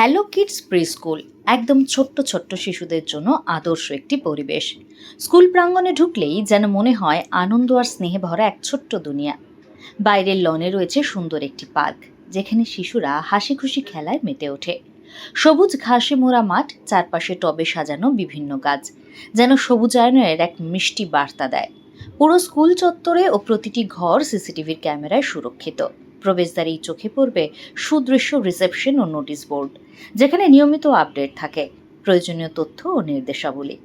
Hello kids pre school একদম ছোট্ট ছোট্ট শিশুদের জন্য আদর্শ একটি পরিবেশ। স্কুল প্রাঙ্গণে ঢুকলেই যেন মনে হয় আনন্দ আর স্নেহে ভরা এক ছোট্ট দুনিয়া। বাইরের লনে রয়েছে সুন্দর একটি পার্ক, যেখানে শিশুরা হাসি খুশি খেলায় মেতে ওঠে। সবুজ ঘাসে মোড়া মাঠ, চারপাশে টবে সাজানো বিভিন্ন গাছ, যেন সবুজায়নের এক মিষ্টি বার্তা দেয়। পুরো স্কুল চত্বরে ও প্রতিটি ঘর সিসিটিভির ক্যামেরায় সুরক্ষিত। প্রবেশদ্বারেই চোখে পড়বে সুদৃশ্য রিসেপশন ও নোটিশ বোর্ড, যেখানে নিয়মিত আপডেট থাকে, প্রয়োজনীয় তথ্য ও নির্দেশাবলী।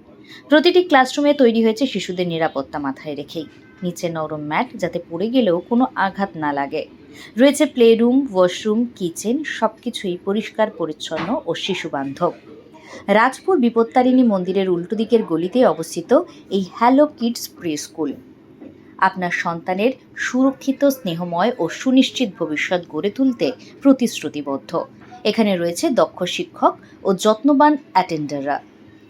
প্রতিটি ক্লাসরুমে তৈরি হয়েছে শিশুদের নিরাপত্তা মাথায় রেখেই। নিচে নরম ম্যাট যাতে পড়ে গেলেও কোনো আঘাত না লাগে। রয়েছে প্লে রুম ওয়াশরুম কিচেন সব কিছুই পরিষ্কার, পরিচ্ছন্ন ও শিশু বান্ধব রাজপুর বিপত্তারিণী মন্দিরের উল্টো দিকের গলিতে অবস্থিত এই হ্যালো কিডস প্রি স্কুল আপনার সন্তানের সুরক্ষিত, স্নেহময় ও সুনিশ্চিত ভবিষ্যৎ গড়ে তুলতে প্রতিশ্রুতিবদ্ধ। এখানে রয়েছে দক্ষ শিক্ষক ও যত্নবান অ্যাটেন্ডাররা,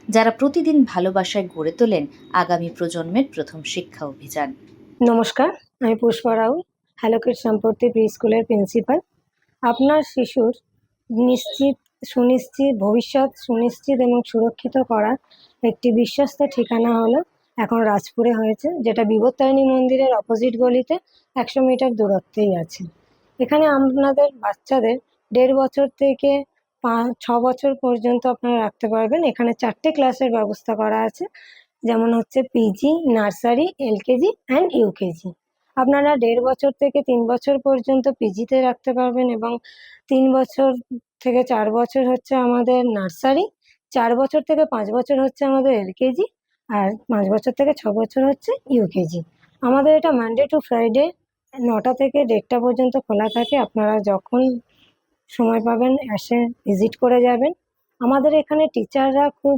যারা প্রতিদিন ভালোবাসায় গড়ে তোলেন আগামী প্রজন্মের প্রথম শিক্ষা অভিযান। নমস্কার, আমি পুষ্পা রাউল হ্যালোকেট সম্পত্তি প্রি স্কুলের প্রিন্সিপাল। আপনার শিশুর নিশ্চিত, সুনিশ্চিত, ভবিষ্যৎ সুনিশ্চিত এবং সুরক্ষিত করার একটি বিশ্বস্ত ঠিকানা হলো এখন রাজপুরে হয়েছে, যেটা বিবর্তারিণী মন্দিরের অপোজিট গলিতে একশো মিটার দূরত্বেই আছে। এখানে আপনাদের বাচ্চাদের দেড় বছর থেকে পাঁচ, ছ বছর পর্যন্ত আপনারা রাখতে পারবেন। এখানে চারটে ক্লাসের ব্যবস্থা করা আছে, যেমন হচ্ছে PG nursery LKG and UKG আপনারা দেড় বছর থেকে তিন বছর পর্যন্ত পিজিতে রাখতে পারবেন এবং তিন বছর থেকে চার বছর হচ্ছে আমাদের নার্সারি, চার বছর থেকে পাঁচ বছর হচ্ছে আমাদের এলকেজি আর পাঁচ বছর থেকে ছ বছর হচ্ছে ইউকেজি আমাদের এটা মানডে টু ফ্রাইডে নটা থেকে দেড়টা পর্যন্ত খোলা থাকে। আপনারা যখন সময় পাবেন এসে ভিজিট করে যাবেন। আমাদের এখানে টিচাররা খুব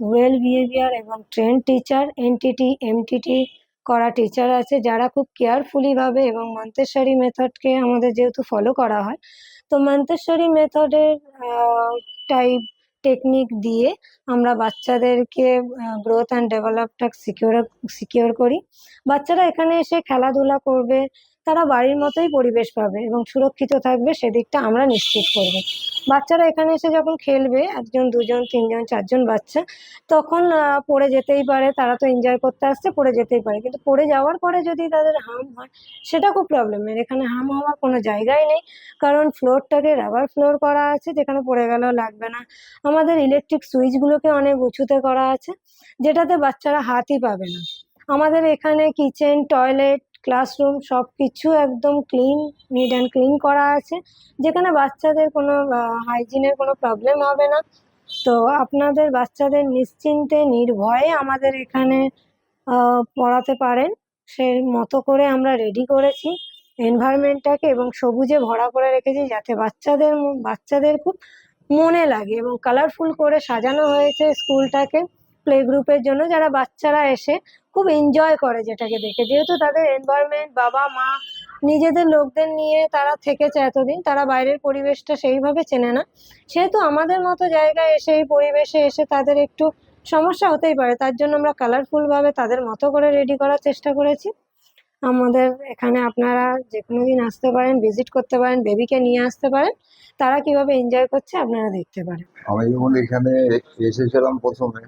ওয়েল বিহেভিয়ার এবং ট্রেন টিচার এনটিটি এমটিটি করা টিচার আছে, যারা খুব কেয়ারফুলিভাবে এবং মন্তেশ্বরী মেথডকে আমাদের যেহেতু ফলো করা হয়, তো মন্তেশ্বরী মেথডের টাইপ টেকনিক দিয়ে আমরা বাচ্চাদেরকে গ্রোথ অ্যান্ড ডেভেলপটা সিকিউর সিকিউর করি। বাচ্চারা এখানে এসে খেলাধুলা করবে তারা বাড়ির মতোই পরিবেশ পাবে এবং সুরক্ষিত থাকবে, সেদিকটা আমরা নিশ্চিত করব। বাচ্চারা এখানে এসে যখন খেলবে, একজন, দুজন, তিনজন, চারজন বাচ্চা, তখন পড়ে যেতেই পারে। তারা তো এনজয় করতে আসছে, পড়ে যেতেই পারে। কিন্তু পড়ে যাওয়ার পরে যদি তাদের হার্ম হয়, সেটা খুব প্রবলেমের এখানে হার্ম হওয়ার কোনো জায়গাই নেই। কারণ ফ্লোরটাকে রাবার ফ্লোর করা আছে, যেখানে পড়ে গেলেও লাগবে না। আমাদের ইলেকট্রিক সুইচগুলোকে অনেক উঁচুতে করা আছে, যেটাতে বাচ্চারা হাতই পাবে না। আমাদের এখানে কিচেন টয়লেট ক্লাসরুম সব কিছু একদম ক্লিন নিট অ্যান্ড ক্লিন করা আছে। যেখানে বাচ্চাদের কোনো হাইজিনের কোনো প্রবলেম হবে না। তো আপনাদের বাচ্চাদের নিশ্চিন্তে, নির্ভয়ে আমাদের এখানে পড়াতে পারেন। সে মতো করে আমরা রেডি করেছি। এনভায়রনমেন্টটাকে এবং সবুজে ভরা করে রেখেছি যাতে বাচ্চাদের বাচ্চাদের খুব মনে লাগে এবং কালারফুল করে সাজানো হয়েছে স্কুলটাকে প্লে গ্রুপের জন্য যারা বাচ্চারা এসে খুব এনজয় করে যেটাকে দেখে। যেহেতু তাদের এনভায়রনমেন্ট বাবা, মা, নিজেদের লোকদের নিয়ে তারা থেকেছে এতদিন, তারা বাইরের পরিবেশটা সেইভাবে চেনে না। সেহেতু আমাদের মতো জায়গায় এসে, এই পরিবেশে এসে তাদের একটু সমস্যা হতেই পারে। তার জন্য আমরা কালারফুল ভাবে তাদের মতো করে রেডি করার চেষ্টা করেছি। আমাদের এখানে আপনারা যে কোনো দিন আসতে পারেন ভিজিট করতে পারেন বেবিকে নিয়ে আসতে পারেন। তারা কীভাবে এনজয় করছে আপনারা দেখতে পারেন। আমি যখন এখানে এসেছিলাম প্রথমে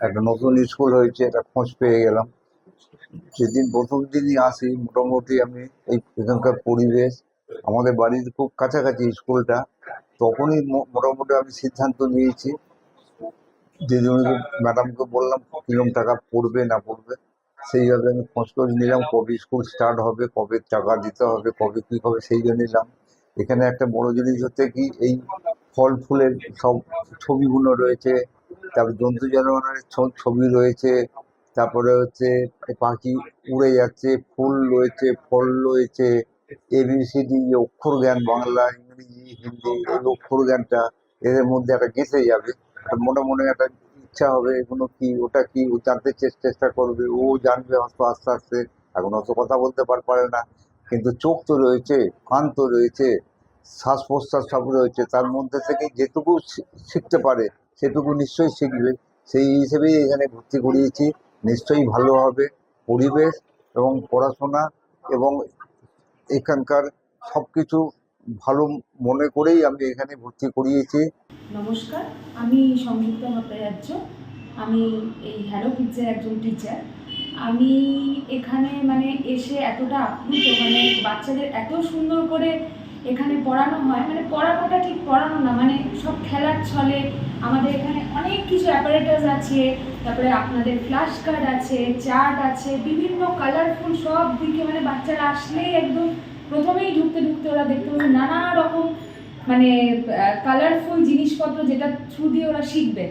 একটা নতুন স্কুল হয়েছে এটা খোঁজ পেয়ে গেলাম। যেদিন প্রথম দিনই আসি, মোটামুটি আমি এই এখানকার পরিবেশ, আমাদের বাড়ির খুব কাছাকাছি স্কুলটা, তখনই মোটামুটি আমি সিদ্ধান্ত নিয়েছি দিদিমণিকে ম্যাডামকে বললাম কীরকম টাকা পড়বে, না পড়বে, সেইভাবে আমি খোঁজ খোঁজ নিলাম, কবে স্কুল স্টার্ট হবে, কবে টাকা দিতে হবে, কবে কী হবে, সেই জন্য নিলাম। এখানে একটা বড় জিনিস হচ্ছে কি, এই ফল ফুলের সব ছবিগুলো রয়েছে তারপর জন্তু জানোয়ারের ছবি রয়েছে, তারপরে হচ্ছে পাখি উড়ে যাচ্ছে, ফুল রয়েছে, ফল রয়েছে এবিসিডি অক্ষর জ্ঞান বাংলা, ইংরেজি, হিন্দি, এই অক্ষর জ্ঞানটা এদের মধ্যে একটা গেঁথে যাবে। মনে মনে একটা ইচ্ছা হবে এগুলো কি, ওটা কি, ও জানতে চেষ্টা করবে, ও জানবে হয়তো আস্তে আস্তে, এখন অত কথা বলতে পার- না। কিন্তু চোখ তো রয়েছে, কান তো রয়েছে, শ্বাস প্রশ্বাস সব রয়েছে, তার মধ্যে থেকে যেটুকু শিখতে পারে সেটুকু নিশ্চয়ই শিখবে সেই হিসেবেই এখানে ভর্তি করিয়েছি নিশ্চয়ই ভালো হবে পরিবেশ এবং পড়াশোনা এবং এখানকার সব কিছু ভালো মনে করেই আমি এখানে ভর্তি করিয়েছি। নমস্কার, আমি সংযুক্তা ভট্টাচার্য আমি এই হ্যালো কিডসের একজন টিচার আমি এখানে মানে এসে এতটা আপ্লুত মানে বাচ্চাদের এত সুন্দর করে এখানে পড়ানো হয়। মানে পড়ানোটা ঠিক পড়ানো না মানে সব খেলার ছলে আমাদের এখানে অনেক কিছু অ্যাপারেটাস আছে। তারপরে আপনাদের ফ্ল্যাশ কার্ড আছে চার্ট আছে, বিভিন্ন কালারফুল সব দিকে মানে বাচ্চারা আসলেই একদম প্রথমেই ঢুকতে ঢুকতে ওরা দেখতে পাবে নানা রকম মানে কালারফুল জিনিসপত্র যেটা থ্রু দিয়ে ওরা শিখবে।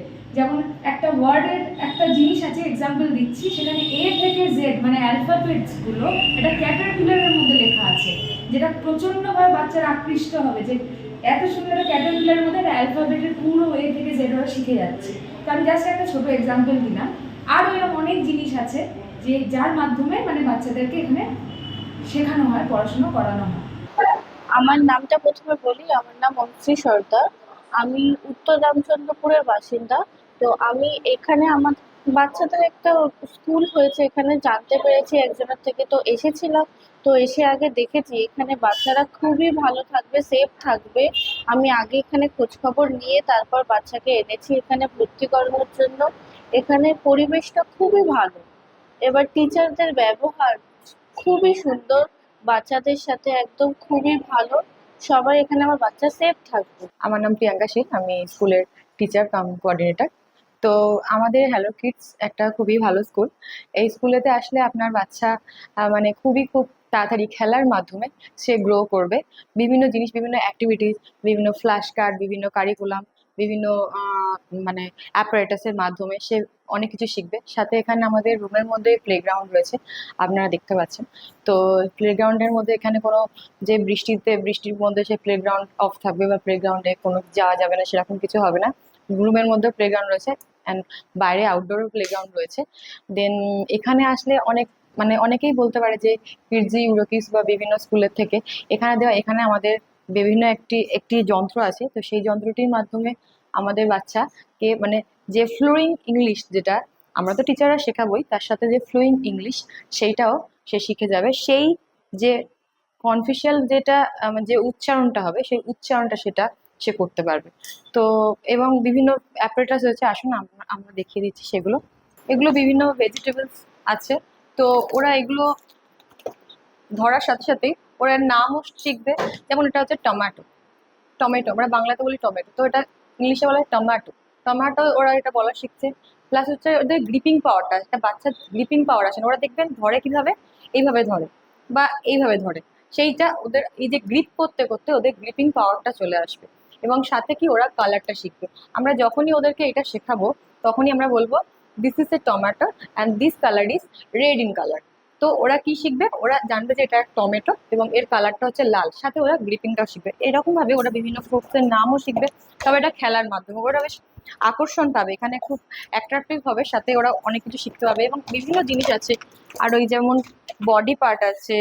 একটা ওয়ার্ডের একটা জিনিস আছে এক্সাম্পল দিচ্ছি, সেখানে এ থেকে জেড মানে অ্যালফাবেটসগুলো একটা ক্যাটারপিলারের মধ্যে লেখা আছে, যেটা প্রচণ্ডভাবে বাচ্চারা আকৃষ্ট হবে যে এত সুন্দর একটা ক্যাটারপিলারের মধ্যে একটা অ্যালফাবেটের পুরো এ থেকে জেড ওরা শিখে যাচ্ছে। তো আমি জাস্ট একটা ছোট এক্সাম্পল দিলাম। আর এরকম অনেক জিনিস আছে যে যার মাধ্যমে মানে বাচ্চাদেরকে এখানে শেখানো হয়, পড়াশোনা করানো হয়। আমার নামটা প্রথমে বলি, আমার নাম অনুশ্রী সর্দার। আমি উত্তর রামচন্দ্রপুরের বাসিন্দা। তো আমি এখানে আমার বাচ্চাদের একটা স্কুল হয়েছে, এখানে জানতে পেরেছি একজনের থেকে। তো এসেছিলাম, তো এসে আগে দেখেছি, এখানে বাচ্চারা খুবই ভালো থাকবে সেফ থাকবে। আমি আগে এখানে খোঁজখবর নিয়ে তারপর বাচ্চাকে এনেছি এখানে ভর্তি করানোর জন্য। এখানে পরিবেশটা খুবই ভালো। এবার টিচারদের ব্যবহার খুবই সুন্দর, বাচ্চাদের সাথে একদম খুবই ভালো। সবাই এখানে আমার বাচ্চা সেফ থাকবে। আমার নাম প্রিয়াঙ্কা শেখ, আমি স্কুলের টিচার কাম কোঅর্ডিনেটর তো আমাদের হ্যালো কিডস একটা খুবই ভালো স্কুল। এই স্কুলেতে আসলে আপনার বাচ্চা মানে খুবই খুব তাড়াতাড়ি খেলার মাধ্যমে সে গ্রো করবে। বিভিন্ন জিনিস, বিভিন্ন অ্যাক্টিভিটিস বিভিন্ন ফ্ল্যাশ কার্ড বিভিন্ন কারিকুলাম বিভিন্ন মানে অ্যাপারেটাসের মাধ্যমে সে অনেক কিছু শিখবে। সাথে এখানে আমাদের রুমের মধ্যে প্লেগ্রাউন্ড রয়েছে, আপনারা দেখতে পাচ্ছেন। তো প্লেগ্রাউন্ডের মধ্যে এখানে কোনো যে বৃষ্টিতে, বৃষ্টির মধ্যে সে প্লেগ্রাউন্ড অফ থাকবে বা প্লেগ্রাউন্ডে কোনো যাওয়া যাবে না, সেরকম কিছু হবে না। রুমের মধ্যে প্লেগ্রাউন্ড রয়েছে। অ্যান্ড বাইরে আউটডোরও প্লেগ্রাউন্ড রয়েছে। দেন এখানে আসলে অনেক মানে অনেকেই বলতে পারে যে কিডজি ইউরোকিস বা বিভিন্ন স্কুলের থেকে এখানে দেওয়া, এখানে আমাদের বিভিন্ন একটি একটি যন্ত্র আছে। তো সেই যন্ত্রটির মাধ্যমে আমাদের বাচ্চাকে মানে যে ফ্লুইং ইংলিশ যেটা আমরা তো টিচাররা শেখাবই, তার সাথে যে ফ্লুইং ইংলিশ সেইটাও সে শিখে যাবে। সেই যে কনফিশিয়াল যেটা যে উচ্চারণটা হবে, সেই উচ্চারণটা সেটা সে করতে পারবে। তো এবং বিভিন্ন অ্যাপারেটাস রয়েছে, আসুন আমরা দেখিয়ে দিচ্ছি সেগুলো। এগুলো বিভিন্ন ভেজিটেবলস আছে। তো ওরা এগুলো ধরার সাথে সাথেই ওরা নামও শিখবে। যেমন এটা হচ্ছে টমেটো টমেটো আমরা বাংলাতে বলি টমেটো তো এটা ইংলিশে বলা হয় টমেটো টমেটো ওরা এটা বলা শিখছে। প্লাস হচ্ছে ওদের গ্রিপিং পাওয়ারটা একটা বাচ্চার গ্রিপিং পাওয়ার আছে। ওরা দেখবেন ধরে কীভাবে? এইভাবে ধরে বা এইভাবে ধরে। সেইটা ওদের, এই যে গ্রিপ করতে করতে ওদের গ্রিপিং পাওয়ারটা চলে আসবে। এবং সাথে কি ওরা কালারটা শিখবে। আমরা যখনই ওদেরকে এটা শেখাবো, তখনই আমরা বলব this is a tomato and this colour is red in colour তো ওরা কি শিখবে? ওরা জানবে যে এটা টমেটো এবং এর কালারটা হচ্ছে লাল। সাথে ওরা গ্রিপিংটাও শিখবে। এরকমভাবে ওরা বিভিন্ন ফ্রুটসের নামও শিখবে। তবে এটা খেলার মাধ্যমে। ওরা বেশ আকর্ষণ পাবে। এখানে খুব অ্যাট্রাকটিভ হবে। সাথে ওরা অনেক কিছু শিখতে পাবে এবং বিভিন্ন জিনিস আছে। আর ওই যেমন বডি পার্ট আছে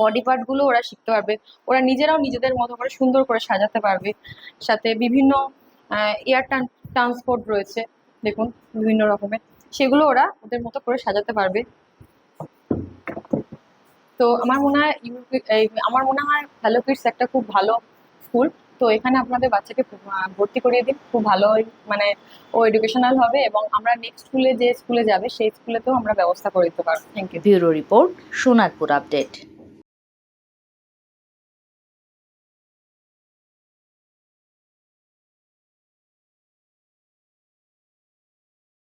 বডি পার্টগুলো ওরা শিখতে পারবে। ওরা নিজেরাও নিজেদের মতো করে সুন্দর করে সাজাতে পারবে। সাথে বিভিন্ন এয়ার ট্রান্সপোর্ট রয়েছে, দেখুন, বিভিন্ন রকমের। সেগুলো ওরা ওদের মতো করে সাজাতে পারবে। তো আমার মনে হয় আমার মনে হয় হ্যালো কিডস একটা খুব ভালো স্কুল। তো এখানে আপনাদের বাচ্চাকে ভর্তি করিয়ে দিন। খুব ভালো মানে ও এডুকেশনাল হবে এবং আমরা নেক্সট স্কুলে যে স্কুলে যাবে, সেই স্কুলেতেও আমরা ব্যবস্থা করে দিতে পারব। Thank you bureau report, Sonarpur update.